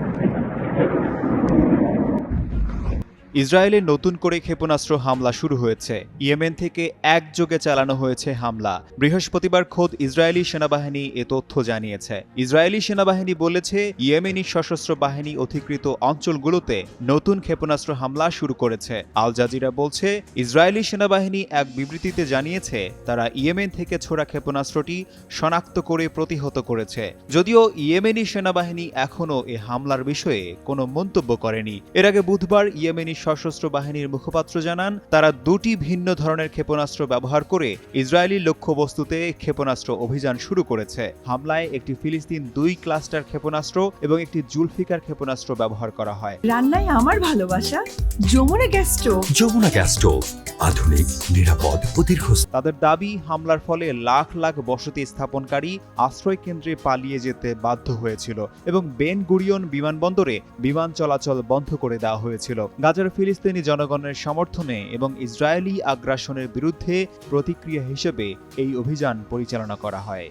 Thank you. ইসরায়েলে নতুন করে ক্ষেপণাস্ত্র হামলা শুরু হয়েছে। ইয়েমেন থেকে একযোগে চালানো হয়েছে হামলা। বৃহস্পতিবার খোদ ইসরায়েলি সেনাবাহিনী এ তথ্য জানিয়েছে। ইসরায়েলি সেনাবাহিনী বলেছে, ইয়েমেনি সশস্ত্র বাহিনী অধিকৃত অঞ্চলগুলোতে নতুন ক্ষেপণাস্ত্র হামলা শুরু করেছে। আল জাজিরা বলছে, ইসরায়েলি সেনাবাহিনী এক বিবৃতিতে জানিয়েছে, তারা ইয়েমেন থেকে ছোড়া ক্ষেপণাস্ত্রটি শনাক্ত করে প্রতিহত করেছে। যদিও ইয়েমেনি সেনাবাহিনী এখনও এ হামলার বিষয়ে কোনো মন্তব্য করেনি। এর আগে বুধবার ইয়েমেনি সশস্ত্র বাহিনীর মুখপাত্র জানান তারা দুটি ভিন্ন ধরনের ক্ষেপণাস্ত্র ব্যবহার করে ইসরায়েলি লক্ষ্যবস্তুতে ক্ষেপণাস্ত্র অভিযান শুরু করেছে। হামলায় একটি ফিলিস্তিন দুই ক্লাস্টার ক্ষেপণাস্ত্র এবং একটি জুলফিকার ক্ষেপণাস্ত্র ব্যবহার করা হয়। রান্নায় আমার ভালোবাসা Jamuna gas stove. Jamuna gas stove আধুনিক নিরাপদ ও দীর্ঘস্থায়ী। তাদের দাবি হামলার ফলে লাখ লাখ বসতি স্থাপনকারী আশ্রয় কেন্দ্রে পালিয়ে যেতে বাধ্য হয়েছিল এবং বেন গুরিয়ন বিমানবন্দরে বিমান চলাচল বন্ধ করে দেওয়া হয়েছিল। গাজার ফিলিস্তিনি জনগণের সমর্থনে এবং ইসরায়েলি আগ্রাসনের বিরুদ্ধে প্রতিক্রিয়া হিসেবে এই অভিযান পরিচালনা করা হয়।